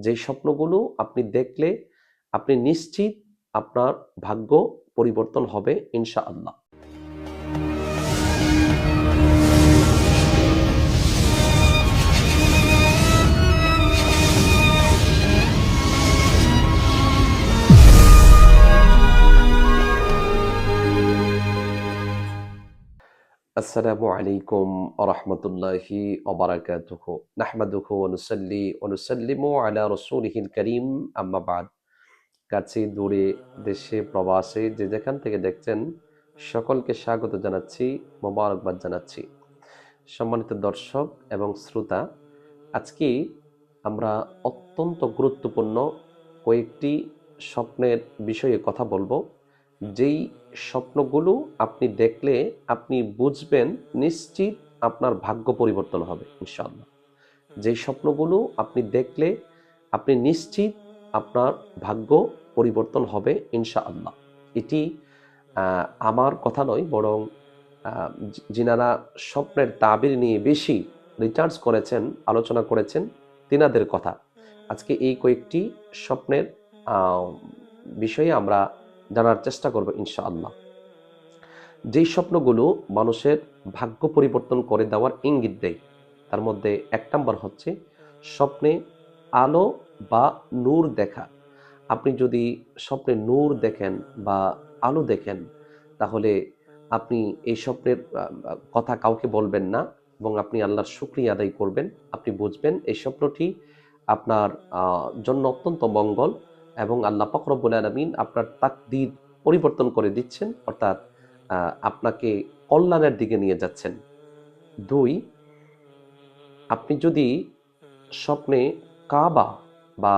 যে স্বপ্নগুলো আপনি দেখলে আপনি নিশ্চিত আপনার ভাগ্য পরিবর্তন হবে ইনশা আল্লাহ আসসালামু আলাইকুম আরহামতুল্লাহি অবরাকাতুহ নাহমাদুহু অনুসল্লি অনুসল্লিমু আলা রসুলহিল করিম আম্মাবাদ কাছে দূরে দেশে প্রবাসে যে যেখান থেকে দেখছেন, সকলকে স্বাগত জানাচ্ছি, মোবারকবাদ জানাচ্ছি। সম্মানিত দর্শক এবং শ্রোতা, আজকে আমরা অত্যন্ত গুরুত্বপূর্ণ কয়েকটি স্বপ্নের বিষয়ে কথা বলব। যেই স্বপ্নগুলো আপনি দেখলে আপনি বুঝবেন নিশ্চিত আপনার ভাগ্য পরিবর্তন হবে, ইনশাআল্লাহ। যেই স্বপ্নগুলো আপনি দেখলে আপনি নিশ্চিত আপনার ভাগ্য পরিবর্তন হবে, ইনশাআল্লাহ। এটি আমার কথা নয়, বরং যিনারা স্বপ্নের তাবির নিয়ে বেশি রিচার্জ করেছেন, আলোচনা করেছেন, তিনাদের কথা। আজকে এই কয়েকটি স্বপ্নের বিষয়ে আমরা জানার চেষ্টা করব ইনশাআল্লাহ। যেই স্বপ্নগুলো মানুষের ভাগ্য পরিবর্তন করে দেওয়ার ইঙ্গিত দেয়, তার মধ্যে এক নম্বর হচ্ছে স্বপ্নে আলো বা নূর দেখা। আপনি যদি স্বপ্নে নূর দেখেন বা আলো দেখেন, তাহলে আপনি এই স্বপ্নের কথা কাউকে বলবেন না এবং আপনি আল্লাহর শুক্রিয়া আদায় করবেন। আপনি বুঝবেন এই স্বপ্নটি আপনার জন্য অত্যন্ত মঙ্গল। এবং আল্লাহ ফকরবুল আলমিন আপনার তাকদির পরিবর্তন করে দিচ্ছেন, অর্থাৎ আপনাকে কল্যাণের দিকে নিয়ে যাচ্ছেন। দুই, আপনি যদি স্বপ্নে কাবা বা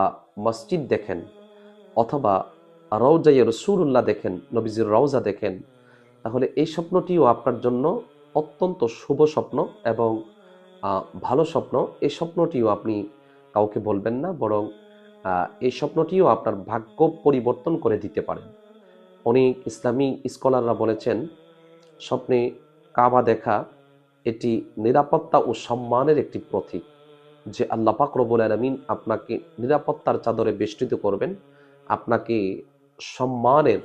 মসজিদ দেখেন অথবা রওজাই রসুল্লাহ দেখেন, নবীজির রওজা দেখেন, তাহলে এই স্বপ্নটিও আপনার জন্য অত্যন্ত শুভ স্বপ্ন এবং ভালো স্বপ্ন। এই স্বপ্নটিও আপনি কাউকে বলবেন না, বরং এই স্বপ্নটিও আপনার ভাগ্য পরিবর্তন করে দিতে পারেন। অনেক ইসলামী স্কলাররা বলেছেন, স্বপ্নে কাবা দেখা এটি নিরাপত্তা ও সম্মানের একটি প্রতীক। যে আল্লাহ পাক রব্বুল আলমিন আপনাকে নিরাপত্তার চাদরে বেষ্টিত করবেন, আপনাকে সম্মানের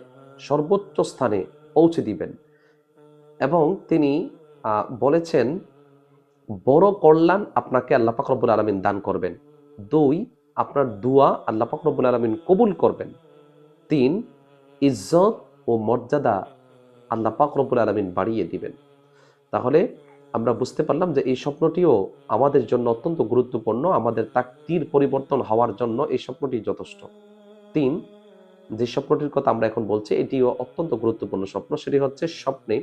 সর্বোচ্চ স্থানে পৌঁছে দিবেন। এবং তিনি বলেছেন, বড় কল্যাণ আপনাকে আল্লাহ পাক রব্বুল আলমিন দান করবেন। দুই আপনার দুয়া আল্লাহ পাক রব্বুল আলমিন কবুল করবেন। তিন, ইজ্জত ও মর্যাদা আল্লাহ পাক রব্বুল আলমিন বাড়িয়ে দিবেন। তাহলে আমরা বুঝতে পারলাম যে এই স্বপ্নটিও আমাদের জন্য অত্যন্ত গুরুত্বপূর্ণ, আমাদের তাকতির পরিবর্তন হওয়ার জন্য এই স্বপ্নটি যথেষ্ট। তিন, যে স্বপ্নটির কথা আমরা এখন বলছি, এটিও অত্যন্ত গুরুত্বপূর্ণ স্বপ্ন, সেটি হচ্ছে স্বপ্নে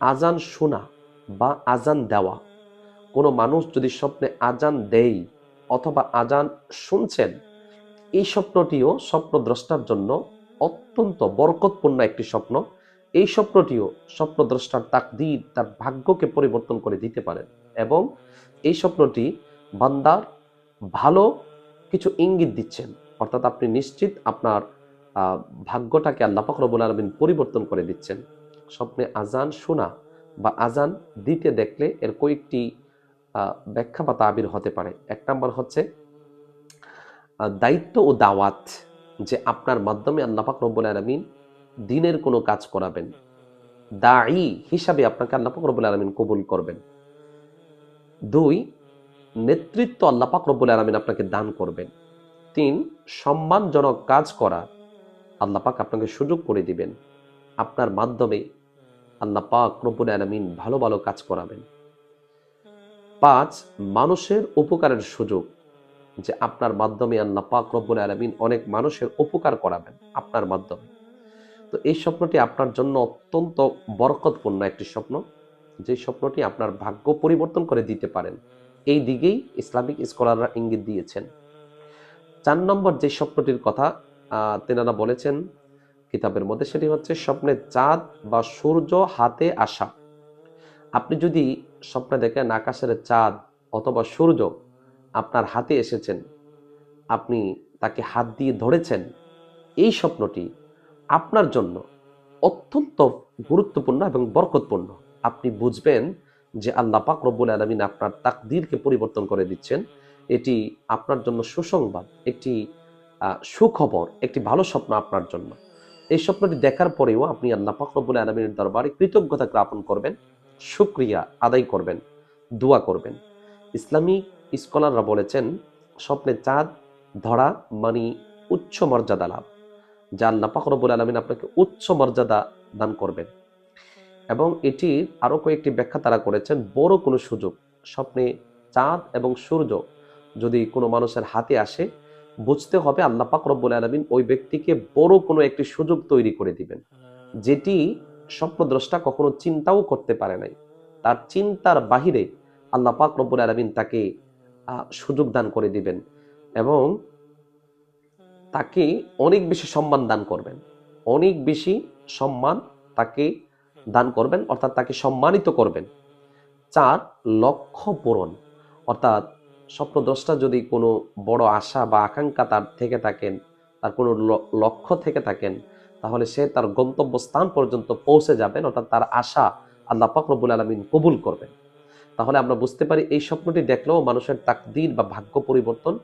আজান শোনা বা আজান দেওয়া। কোনো মানুষ যদি স্বপ্নে আজান দেয় অথবা আজান শুনছেন, এই স্বপ্নটিও স্বপ্নদ্রষ্টার জন্য অত্যন্ত বরকতপূর্ণ একটি স্বপ্ন। এই স্বপ্নটিও স্বপ্নদ্রষ্টার তাকদির, তার ভাগ্যকে পরিবর্তন করে দিতে পারেন এবং এই স্বপ্নটি বান্দার ভালো কিছু ইঙ্গিত দিচ্ছেন। অর্থাৎ আপনি নিশ্চিত আপনার ভাগ্যটাকে আল্লাহ ফখরবুল আলমিন পরিবর্তন করে দিচ্ছেন। স্বপ্নে আজান শোনা বা আজান দিতে দেখলে এর কয়েকটি ব্যাখ্যা বা তাবির হতে পারে। এক নম্বর হচ্ছে দায়িত্ব ও দাওয়াত যে আপনার মাধ্যমে আল্লাহ পাক রব্বুল আলমিন দিনের কোনো কাজ করাবেন। দায়ী হিসাবে আপনাকে আল্লাপাক রব্বুল আলমিন কবুল করবেন। দুই, নেতৃত্ব আল্লাহ পাক রব্বুল আলমিন আপনাকে দান করবেন। তিন, সম্মানজনক কাজ করা আল্লাহ পাক আপনাকে সুযোগ করে দিবেন। আপনার মাধ্যমে আল্লাহ পাক রব্বুল আলমিন ভালো ভালো কাজ করাবেন। পাঁচ, মানুষের উপকারের সুযোগ। যে আপনার মাধ্যমে আল্লাহ পাক রব্বুল আলমিন অনেক মানুষের উপকার করাবেন আপনার মাধ্যমে। তো এই স্বপ্নটি আপনার জন্য অত্যন্ত বরকতপূর্ণ একটি স্বপ্ন। যে স্বপ্নটি আপনার ভাগ্য পরিবর্তন করে দিতে পারেন। এই দিকেই ইসলামিক স্কলাররা ইঙ্গিত দিয়েছেন। চার নম্বর যে স্বপ্নটির কথা তেনারা বলেছেন, কিতাবের মধ্যে সেটি হচ্ছে স্বপ্নে চাঁদ বা সূর্য হাতে আসা। আপনি যদি স্বপ্নে দেখেন আকাশের চাঁদ অথবা সূর্য আপনার হাতে এসেছেন, আপনি তাকে হাত দিয়ে ধরেছেন, এই স্বপ্নটি আপনার জন্য অত্যন্ত গুরুত্বপূর্ণ এবং বরকতপূর্ণ। আপনি বুঝবেন যে আল্লাহ পাক রব্বুল আলমিন আপনার তাকদিরকে পরিবর্তন করে দিচ্ছেন। এটি আপনার জন্য সুসংবাদ, একটি সুখবর, একটি ভালো স্বপ্ন আপনার জন্য। এই স্বপ্নটি দেখার পরেও আপনি আল্লাহ পাকরবুল আলমীর দরবারে কৃতজ্ঞতা জ্ঞাপন করবেন। সুক্রিয়া আদায় করবেন, দোয়া করবেন। ইসলামিক স্কলাররা বলেছেন স্বপ্নে চাঁদ, ধরা মানে উচ্চ মর্যাদা লাভ। যা আল্লাহ পাকরবুল আলমিন আপনাকে উচ্চ মর্যাদা দান করবেন। এবং এটির আরও কয়েকটি ব্যাখ্যা তারা করেছেন, বড় কোনো সুযোগ, স্বপ্নে চাঁদ এবং সূর্য যদি কোনো মানুষের হাতে আসে, বুঝতে হবে আল্লাহ পাক রব্বুল আলমিন ওই ব্যক্তিকে বড় কোনো একটি সুযোগ তৈরি করে দিবেন। যেটি স্বপ্নদ্রষ্টা কখনো চিন্তাও করতে পারে নাই। তার চিন্তার বাহিরে আল্লাহ পাক রব্বুল আলমিন তাকে সুযোগ দান করে দিবেন এবং তাকে অনেক বেশি সম্মান দান করবেন। অনেক বেশি সম্মান তাকে দান করবেন, অর্থাৎ তাকে সম্মানিত করবেন। চার, লক্ষ্য পূরণ। অর্থাৎ স্বপ্নদ্রষ্টা যদি কোনো বড় আশা বা আকাঙ্ক্ষা তার থেকে থাকেন, তার কোনো লক্ষ্য থেকে থাকেন তাহলে সে তার গন্তব্য স্থান পর্যন্ত পৌঁছে যাবেন, অর্থাৎ তার আশা আল্লাহ পাকরবুল আলমিন কবুল করবেন। তাহলে আমরা বুঝতে পারি এই স্বপ্নটি দেখলেও মানুষের তাকদির বা ভাগ্য পরিবর্তন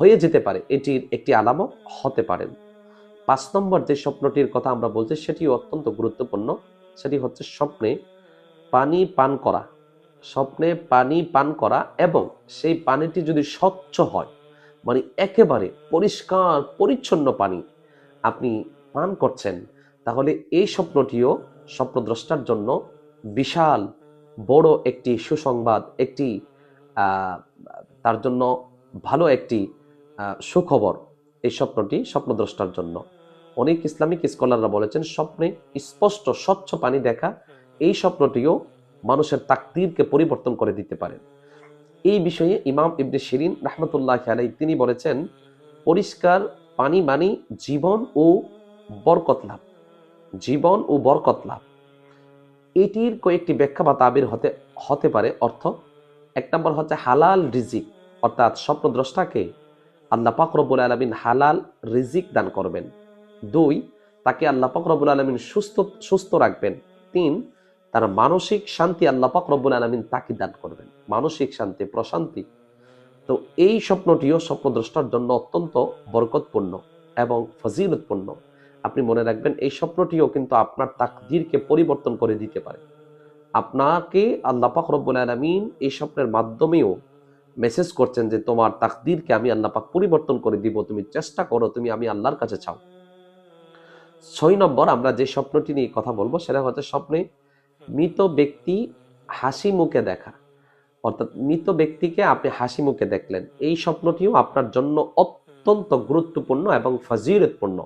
হয়ে যেতে পারে, এটির একটি আলামত হতে পারেন পাঁচ নম্বর যে স্বপ্নটির কথা আমরা বলছি সেটি অত্যন্ত গুরুত্বপূর্ণ। সেটি হচ্ছে স্বপ্নে পানি পান করা। স্বপ্নে পানি পান করা এবং সেই পানিটি যদি স্বচ্ছ হয় মানে একেবারে পরিষ্কার, পরিচ্ছন্ন পানি আপনি পান করছেন, তাহলে এই স্বপ্নটিও স্বপ্নদ্রষ্টার জন্য বিশাল বড় একটি সুসংবাদ, একটি তার জন্য ভালো একটি সুখবর এই স্বপ্নটি স্বপ্নদ্রষ্টার জন্য। অনেক ইসলামিক স্কলাররা বলেছেন, স্বপ্নে স্পষ্ট, স্বচ্ছ পানি দেখা এই স্বপ্নটিও মানুষের তাকদিরকে পরিবর্তন করে দিতে পারে। এই বিষয়ে ইমাম ইবনে শিরিন রহমতুল্লাহ আলাই তিনি বলেছেন, পরিষ্কার পানি মানি জীবন ও বরকত লাভ, জীবন ও বরকত লাভ। এটির কয়েকটি ব্যাখ্যা বা তাবির হতে হতে পারে। অর্থ, এক নম্বর হচ্ছে হালাল রিজিক, অর্থাৎ স্বপ্নদ্রষ্টাকে আল্লাহ পাক রব্বুল আলমিন হালাল রিজিক দান করবেন। দুই, তাকে আল্লাহ পাক রব্বুল আলমিন সুস্থ সুস্থ রাখবেন। তিন, তার মানসিক শান্তি আল্লাহ পাক রব্বুল আলমিন তাকে দান করবেন। মানসিক শান্তি, প্রশান্তি। তো এই স্বপ্নটিও স্বপ্নদ্রষ্টার জন্য অত্যন্ত বরকতপূর্ণ এবং ফজিলতপূর্ণ। আপনি মনে রাখবেন এই স্বপ্নটিও কিন্তু আপনার তাকদিরকে পরিবর্তন করে দিতে পারে। আপনাকে আল্লাহ পাক রব্বুল আলমিন এই স্বপ্নের মাধ্যমেও মেসেজ করছেন যে তোমার তাকদিরকে আমি আল্লাহ পাক পরিবর্তন করে দিব, তুমি চেষ্টা করো, তুমি আমি আল্লাহর কাছে চাও। ছয় নম্বর, আমরা যে স্বপ্নটি নিয়ে কথা বলব সেটা হচ্ছে স্বপ্নে মৃত ব্যক্তি হাসি মুখে দেখা। অর্থাৎ মৃত ব্যক্তিকে আপনি হাসি মুখে দেখলেন। এই স্বপ্নটিও আপনার জন্য অত্যন্ত গুরুত্বপূর্ণ এবং ফজিরতপূর্ণ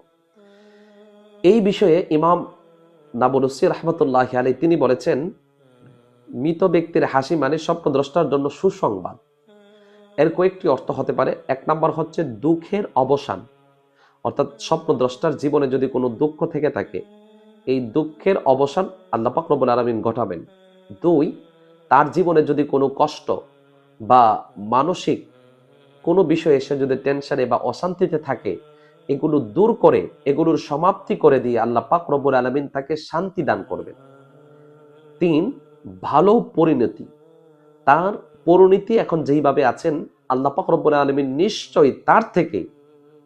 এই বিষয়ে ইমাম নাবুলসি রহমতুল্লাহ আলী তিনি বলেছেন, মৃত ব্যক্তির হাসি মানে স্বপ্নদ্রষ্টার জন্য সুসংবাদ। এর কয়েকটি অর্থ হতে পারে, এক নম্বর হচ্ছে দুঃখের অবসান। অর্থাৎ স্বপ্নদ্রষ্টার জীবনে যদি কোনো দুঃখ থেকে থাকে, এই দুঃখের অবসান আল্লাহ পাকরবুল আলমিন ঘটাবেন। দুই, তার জীবনে যদি কোনো কষ্ট বা মানসিক কোনো বিষয়ে সে যদি টেনশনে বা অশান্তিতে থাকে এগুলো দূর করে, এগুলোর সমাপ্তি করে দিয়ে আল্লাহ পাক রব্বুল আলমিন তাকে শান্তি দান করবেন। তিন, ভালো পরিণতি। তার পরিণতি এখন যেইভাবে আছেন, আল্লাহ পাক রব্বুল আলমিন নিশ্চয়ই তার থেকে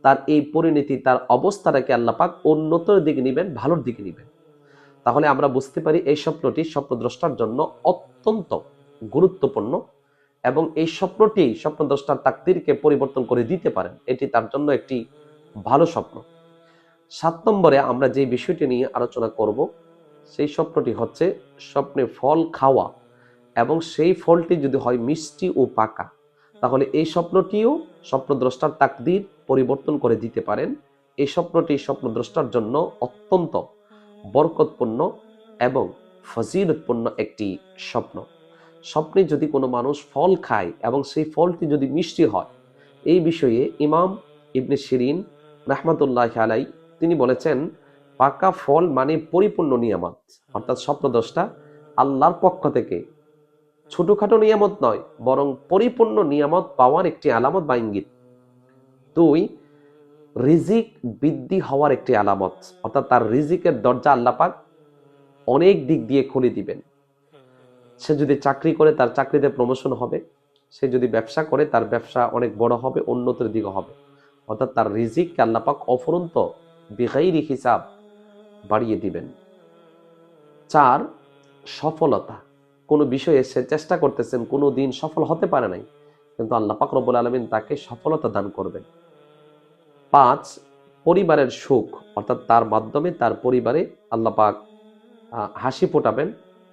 তার এই পরিণতি, তার অবস্থাটাকে আল্লাহ পাক উন্নতর দিকে নিবেন, ভালোর দিকে নিবেন। তাহলে আমরা বুঝতে পারি এই স্বপ্নটি স্বপ্নদ্রষ্টার জন্য অত্যন্ত গুরুত্বপূর্ণ এবং এই স্বপ্নটি স্বপ্নদ্রষ্টার তাকদিরকে পরিবর্তন করে দিতে পারেন। এটি তার জন্য একটি ভালো স্বপ্ন। সাত নম্বরে আমরা যে বিষয়টি নিয়ে আলোচনা করব, সেই স্বপ্নটি হচ্ছে স্বপ্নে ফল খাওয়া এবং সেই ফলটি যদি হয় মিষ্টি ও পাকা, তাহলে এই স্বপ্নটিও স্বপ্নদ্রষ্টার তাকদির পরিবর্তন করে দিতে পারেন। এই স্বপ্নটি স্বপ্নদ্রষ্টার জন্য অত্যন্ত বরকতপূর্ণ এবং ফজিলতপূর্ণ একটি স্বপ্ন। স্বপ্নে যদি কোনো মানুষ ফল খায় এবং সেই ফলটি যদি মিষ্টি হয়, এই বিষয়ে ইমাম ইবনে শিরিন রহমতুল্লাহ আলাই তিনি বলেছেন, পাকা ফল মানে পরিপূর্ণ নিয়ামত। অর্থাৎ স্বপ্নদোষটা আল্লাহর পক্ষ থেকে ছোটখাটো নিয়ামত নয়, বরং পরিপূর্ণ নিয়ামত পাওয়ার একটি আলামত বা ইঙ্গিত। দুই, রিজিক বৃদ্ধি হওয়ার একটি আলামত, অর্থাৎ তার রিজিকের দরজা আল্লাপাক অনেক দিক দিয়ে খুলে দিবেন। সে যদি চাকরি করে, তার চাকরিতে প্রমোশন হবে। সে যদি ব্যবসা করে, তার ব্যবসা অনেক বড় হবে, উন্নতির দিকে হবে। অর্থাৎ তার রিজিককে আল্লাপাক অফরন্ত বিগাইরি হিসাব বাড়িয়ে দিবেন। চার সফলতা। কোনো বিষয়ে সে চেষ্টা করতেছেন কোনো দিন সফল হতে পারে নাই কিন্তু আল্লাহ পাক রব্বুল আলমিন তাকে সফলতা দান করবেন। পাঁচ পরিবারের সুখ অর্থাৎ তার মাধ্যমে তার পরিবারে আল্লাহ পাক আহ, হাসি ফোটাবেন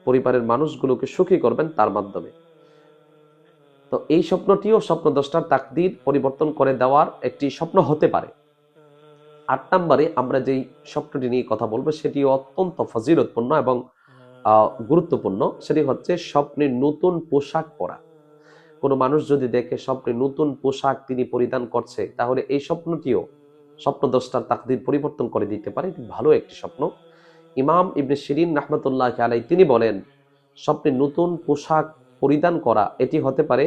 পরিবারের মানুষগুলোকে সুখী করবেন তার মাধ্যমে। তো এই স্বপ্নটিও স্বপ্ন দশটার তাকদির পরিবর্তন করে দেওয়ার একটি স্বপ্ন হতে পারে। আট নম্বরে আমরা যেই স্বপ্নটি নিয়ে কথা বলব সেটি অত্যন্ত ফজিলতপূর্ণ এবং গুরুত্বপূর্ণ। সেটি হচ্ছে স্বপ্নের নতুন পোশাক পরা। কোনো মানুষ যদি দেখে স্বপ্নে নতুন পোশাক তিনি পরিধান করছে, তাহলে এই স্বপ্নটিও স্বপ্ন দশটার তাকদির পরিবর্তন করে দিতে পারে। ভালো একটি স্বপ্ন। ইমাম ইবনে শিরিন রহমতুল্লাহ আলাই তিনি বলেন, স্বপ্নে নতুন পোশাক পরিধান করা, এটি হতে পারে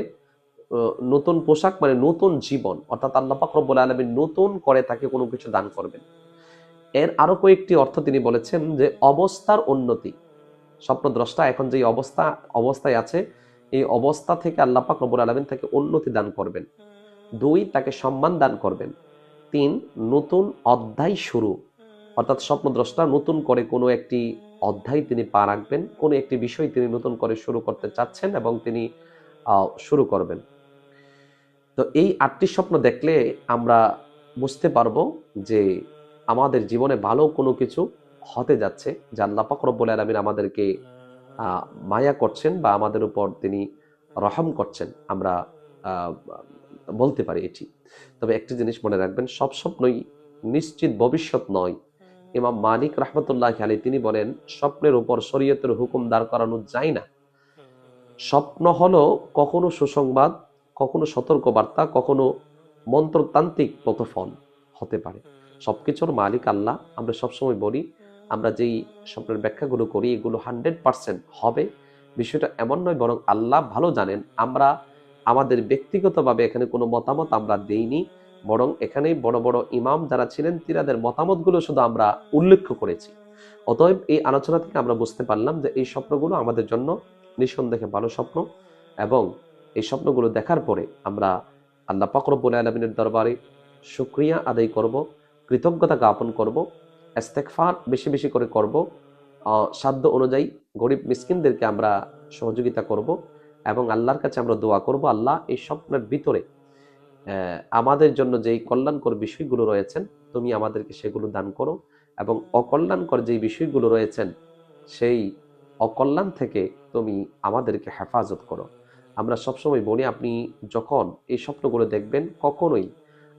নতুন পোশাক মানে নতুন জীবন, অর্থাৎ আল্লাহ রব্বুল আলমী নতুন করে তাকে কোনো কিছু দান করবেন। এর আরও কয়েকটি অর্থ তিনি বলেছেন যে, অবস্থার উন্নতি। স্বপ্নদ্রষ্টা এখন যে অবস্থা, অবস্থায় আছে, এই অবস্থা থেকে আল্লাহ পাক আলমিন তাকে উন্নতি দান করবেন। দুই, তাকে সম্মান দান করবেন। তিন, নতুন অধ্যায় শুরু, অর্থাৎ স্বপ্নদ্রষ্টা নতুন করে কোনো একটি অধ্যায় তিনি পা রাখবেন। কোনো একটি বিষয় তিনি নতুন করে শুরু করতে চাচ্ছেন এবং তিনি শুরু করবেন। তো এই আটটি স্বপ্ন দেখলে আমরা বুঝতে পারব যে আমাদের জীবনে ভালো কোনো কিছু হতে যাচ্ছে, যে আল্লাহ পাক রব্বুল আলমিন আমাদেরকে মায়া করছেন বা আমাদের উপর তিনি রহম করছেন। আমরা বলতে পারি এটি। তবে একটি জিনিস মনে রাখবেন, সব স্বপ্নই নিশ্চিত ভবিষ্যৎ নয়। ইমাম মালিক রহমতুল্লাহ আলী তিনি বলেন, স্বপ্নের উপর শরীয়তের হুকুম দাঁড় করানো যায় না। স্বপ্ন হলো কখনো সুসংবাদ, কখনো সতর্কবার্তা, কখনো মন্ত্রতান্ত্রিক পথফল হতে পারে। সবকিছুর মালিক আল্লাহ। আমরা সবসময় বলি, আমরা যেই স্বপ্নের ব্যাখ্যাগুলো করি, এগুলো হান্ড্রেড পার্সেন্ট হবে। বিষয়টা এমন নয়, বরং আল্লাহ ভালো জানেন। আমরা, আমাদের ব্যক্তিগতভাবে এখানে কোনো মতামত আমরা দেইনি। বরং এখানেই বড় বড় ইমাম যারা ছিলেন, তিনাদের মতামতগুলো শুধু আমরা উল্লেখ করেছি। অতএব এই আলোচনা থেকে আমরা বুঝতে পারলাম যে এই স্বপ্নগুলো আমাদের জন্য নিঃসন্দেহে ভালো স্বপ্ন এবং এই স্বপ্নগুলো দেখার পরে আমরা আল্লাহ পাকরবুল আলমিনের দরবারে শুক্রিয়া আদায় করব, কৃতজ্ঞতা জ্ঞাপন করব এস্তেকফার বেশি বেশি করে করব সাধ্য অনুযায়ী গরিব মিসকিনদেরকে আমরা সহযোগিতা করব এবং আল্লাহর কাছে আমরা দোয়া করব, আল্লাহ এই স্বপ্নের ভিতরে আমাদের জন্য যেই কল্যাণকর বিষয়গুলো রয়েছেন, তুমি আমাদেরকে সেগুলো দান করো এবং অকল্যাণকর যেই বিষয়গুলো রয়েছেন, সেই অকল্যাণ থেকে তুমি আমাদেরকে হেফাজত করো। আমরা সবসময় বলি, আপনি যখন এই স্বপ্নগুলো দেখবেন, কখনোই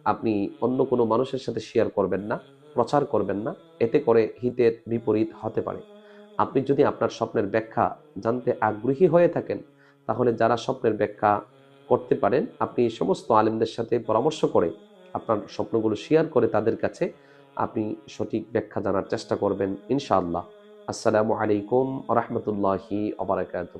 আপনি অন্য কোনো মানুষের সাথে শেয়ার করবেন না, প্রচার করবেন না, এতে করে হিতের বিপরীত হতে পারে। আপনি যদি আপনার স্বপ্নের ব্যাখ্যা জানতে আগ্রহী হয়ে থাকেন, তাহলে যারা স্বপ্নের ব্যাখ্যা করতে পারেন। আপনি এই সমস্ত আলেমদের সাথে পরামর্শ করে আপনার স্বপ্নগুলো শেয়ার করে তাদের কাছে আপনি সঠিক ব্যাখ্যা জানার চেষ্টা করবেন, ইনশাআল্লাহ। আসসালামু আলাইকুম রহমতুল্লাহি আবরাকাত